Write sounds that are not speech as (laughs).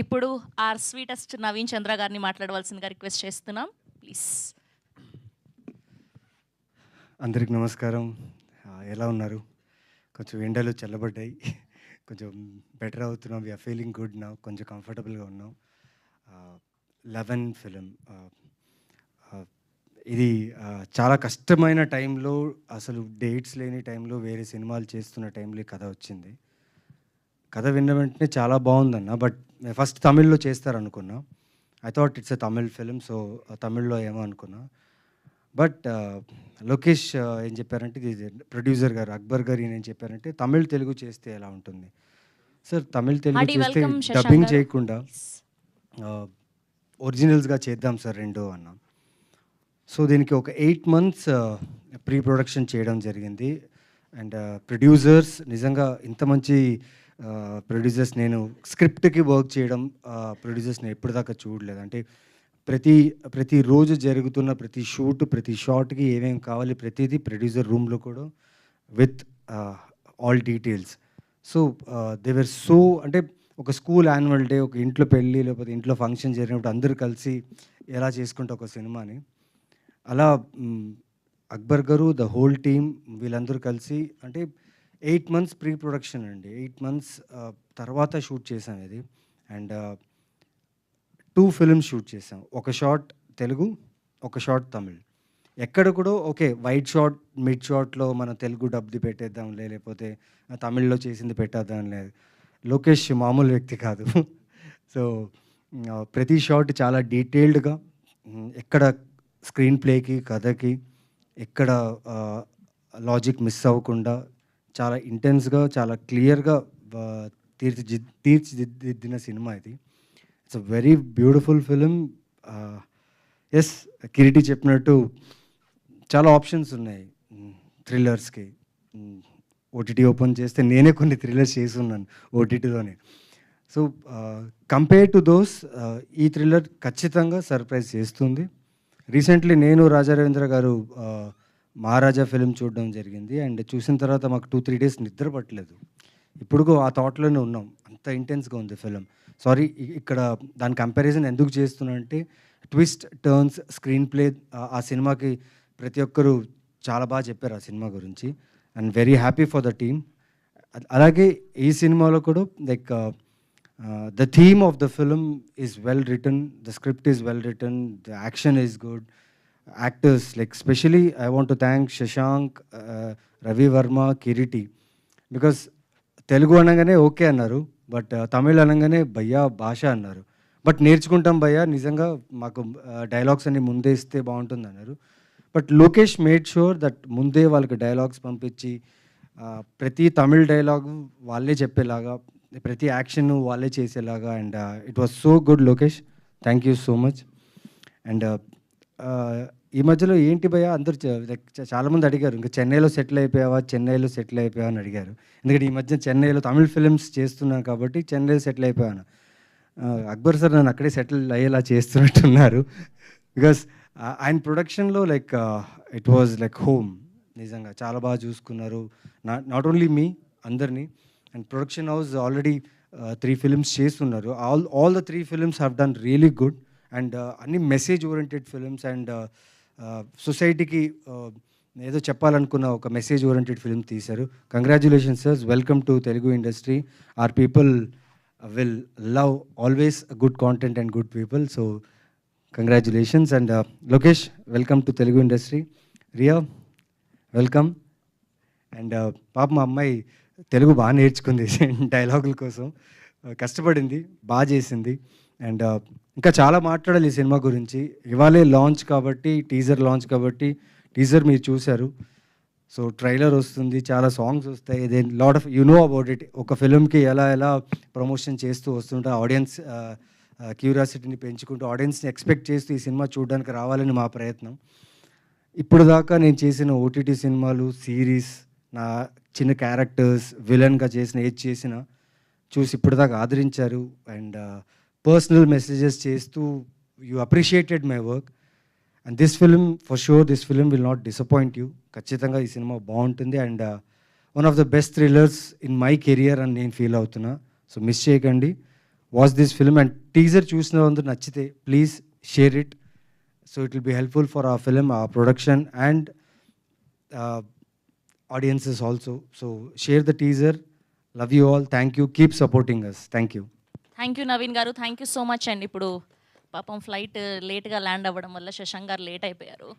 ఇప్పుడు are sweetest Naveen చంద్ర గారిని మాట్లాడవలసిందిగా రిక్వెస్ట్ చేస్తున్నాం. ప్లీజ్ అందరికి నమస్కారం. ఎలా ఉన్నారు? కొంచెం ఎండలు చల్లబడ్డాయి. కొంచెం బెటర్ అవుతున్నాం. వీఆర్ ఫీలింగ్ గుడ్ నా కొంచెం కంఫర్టబుల్గా ఉన్నాం. Eleven film. ఇది చాలా కష్టమైన టైంలో అసలు డేట్స్ లేని టైంలో వేరే సినిమాలు చేస్తున్న టైంలో ఈ కథ వచ్చింది. కథ విన్న వెంటనే చాలా బాగుందన్న బట్ ఫస్ట్ తమిళ్ళో చేస్తారనుకున్నా. I thought it's a Tamil film so తమిళ్ళో ఏమో అనుకున్నా. బట్ లోకేష్ ఏం చెప్పారంటే ఇది ప్రొడ్యూసర్ గారు అక్బర్ గారు ఏం చెప్పారంటే తమిళ్ తెలుగు చేస్తే ఎలా ఉంటుంది? సార్ తమిళ్ తెలుగు చేస్తే డబ్బింగ్. చేయకుండా ఒరిజినల్స్గా చేద్దాం సార్ రెండు అన్నాం. సో దీనికి ఒక ఎయిట్ మంత్స్ ప్రీ ప్రొడక్షన్ చేయడం జరిగింది. అండ్ ప్రొడ్యూసర్స్ నిజంగా ఇంత మంచి ప్రొడ్యూసర్స్ నేను స్క్రిప్ట్కి వర్క్ చేయడం ప్రొడ్యూసర్స్ నేను ఎప్పటిదాకా చూడలేదు. అంటే ప్రతి ప్రతి రోజు జరుగుతున్న ప్రతి షూట్ ప్రతి షాట్కి ఏమేమి కావాలి ప్రతిదీ ప్రొడ్యూసర్ రూమ్లో కూడా with all details. So they were so అంటే ఒక స్కూల్ యాన్యువల్ డే ఒక ఇంట్లో పెళ్ళి లేకపోతే ఇంట్లో ఫంక్షన్ జరిగినప్పుడు అందరూ కలిసి ఎలా చేసుకుంటే ఒక సినిమాని. అలా అక్బర్ గారు ద హోల్ టీమ్ వీళ్ళందరూ కలిసి అంటే ఎయిట్ మంత్స్ ప్రీ ప్రొడక్షన్ అండి. ఎయిట్ మంత్స్ తర్వాత షూట్ చేసాం ఇది. అండ్ టూ ఫిల్మ్స్ షూట్ చేసాం ఒక షాట్ తెలుగు ఒక షార్ట్ తమిళ్. ఎక్కడ కూడా ఓకే వైట్ షార్ట్ మిడ్ షాట్లో మన తెలుగు డబ్ది పెట్టేద్దాం లేకపోతే తమిళ్ళో చేసింది పెట్టేద్దాం లేదు లోకేష్ మామూలు వ్యక్తి కాదు. (laughs) సో ప్రతి షాట్ చాలా డీటెయిల్డ్గా ఎక్కడ స్క్రీన్ ప్లేకి కథకి ఎక్కడ లాజిక్ మిస్ అవ్వకుండా చాలా ఇంటెన్స్గా చాలా క్లియర్గా తీర్చిది తీర్చిదిద్దిన సినిమా ఇది. It's a very beautiful film yes Kiriti చెప్పినట్టు చాలా ఆప్షన్స్ ఉన్నాయి. థ్రిల్లర్స్కి ఓటీటీ ఓపెన్ చేస్తే నేనే కొన్ని థ్రిల్లర్స్ చేసి ఉన్నాను ఓటీటీలోనే సో కంపేర్ టు దోస్ ఈ థ్రిల్లర్ ఖచ్చితంగా సర్ప్రైజ్ చేస్తుంది. రీసెంట్లీ నేను రాజా రవీంద్ర గారు మహారాజా ఫిలిం చూడడం జరిగింది. అండ్ చూసిన తర్వాత మాకు టూ త్రీ డేస్ నిద్ర పట్టలేదు. ఇప్పుడు ఆ థాట్లోనే ఉన్నాం. అంత ఇంటెన్స్గా ఉంది ఫిలిం. సారీ ఇక్కడ దాని కంపారిజన్ ఎందుకు చేస్తున్నా అంటే ట్విస్ట్ టర్న్స్ స్క్రీన్ ప్లే ఆ సినిమాకి ప్రతి ఒక్కరు చాలా బాగా చెప్పారు ఆ సినిమా గురించి. And very happy for the team అలాగే ఈ సినిమాలో కూడా like the theme of the film is well written the script is well written the action is good actors like specially I want to thank Shashank Ravi Varma Kiriti because Telugu అనగానే okay అన్నారు but Tamil అనగానే భయ్యా భాష అన్నారు. But నేర్చుకుంటాం భయ్యా నిజంగా మాకు uh, డైలాగ్స్ అన్ని ముందే ఇస్తే బాగుంటుంది అన్నారు. But Lokesh made sure that ముందే వాళ్ళకి డైలాగ్స్ పంపించి uh, ప్రతి తమిళ్ డైలాగ్ వాళ్ళే చెప్పేలాగా ప్రతి యాక్షన్ వాళ్ళే చేసేలాగా and it was so good Lokesh thank you so much and ఈ మధ్యలో ఏంటి భయ అందరు చాలామంది అడిగారు ఇంకా చెన్నైలో సెటిల్ అయిపోయావా? చెన్నైలో సెటిల్ అయిపోయావా? అని అడిగారు. ఎందుకంటే ఈ మధ్య చెన్నైలో తమిళ్ ఫిలిమ్స్ చేస్తున్నాను కాబట్టి చెన్నైలో సెటిల్ అయిపోయాను. అక్బర్ సార్ నన్ను అక్కడే సెటిల్ అయ్యేలా చేస్తున్నట్టున్నారు. బికాస్ ఆయన ప్రొడక్షన్లో like it was like home. నిజంగా చాలా బాగా చూసుకున్నారు. నాట్ ఓన్లీ మీ అందరినీ. And production house already three films చేస్తున్నారు. All all the three films have done really good. And uh, అన్ని message oriented films and uh, uh, సొసైటీకి ఏదో చెప్పాలనుకున్న ఒక మెసేజ్ ఓరియంటెడ్ ఫిలిం తీశారు. Congratulations sir welcome to Telugu industry our people will love always good content and good people so congratulations and Lokesh welcome to Telugu industry Riya welcome and పాప మా అమ్మాయి తెలుగు బాగా నేర్చుకుంది (laughs) డైలాగుల కోసం. కష్టపడింది బాగా చేసింది. అండ్ ఇంకా చాలా మాట్లాడాలి ఈ సినిమా గురించి. ఇవాళే లాంచ్ కాబట్టి టీజర్ లాంచ్ కాబట్టి టీజర్ మీరు చూశారు. సో ట్రైలర్ వస్తుంది చాలా సాంగ్స్ వస్తాయి. Then lot of you know about it ఒక ఫిలింకి ఎలా ఎలా ప్రమోషన్ చేస్తూ వస్తుంటే ఆడియన్స్ క్యూరియాసిటీని పెంచుకుంటూ ఆడియన్స్ని ఎక్స్పెక్ట్ చేస్తూ ఈ సినిమా చూడడానికి రావాలని మా ప్రయత్నం. ఇప్పుడు దాకా నేను చేసిన ఓటీటీ సినిమాలు సిరీస్ నా చిన్న క్యారెక్టర్స్ విలన్గా చేసిన ఏది చేసినా చూసి ఇప్పుడు దాకా ఆదరించారు. అండ్ పర్సనల్ మెసేజెస్ చేస్తూ you appreciated my work and this film for sure this film will not disappoint you ఖచ్చితంగా ఈ సినిమా బాగుంటుంది and one of the best thrillers in my career అని నేను ఫీల్ అవుతున్నా. సో మిస్ చేయకండి. Watch this film and teaser చూసిన అందరూ నచ్చితే please share it so it will be helpful for ఆ ఫిలిం ఆ production and audiences also so share the teaser love you all thank you keep supporting us thank you thank you Naveen garu. Thank you so much అండి. ఇప్పుడు పాపం flight లేట్గా land అవ్వడం వల్ల శశాంక్ గారు late అయిపోయారు.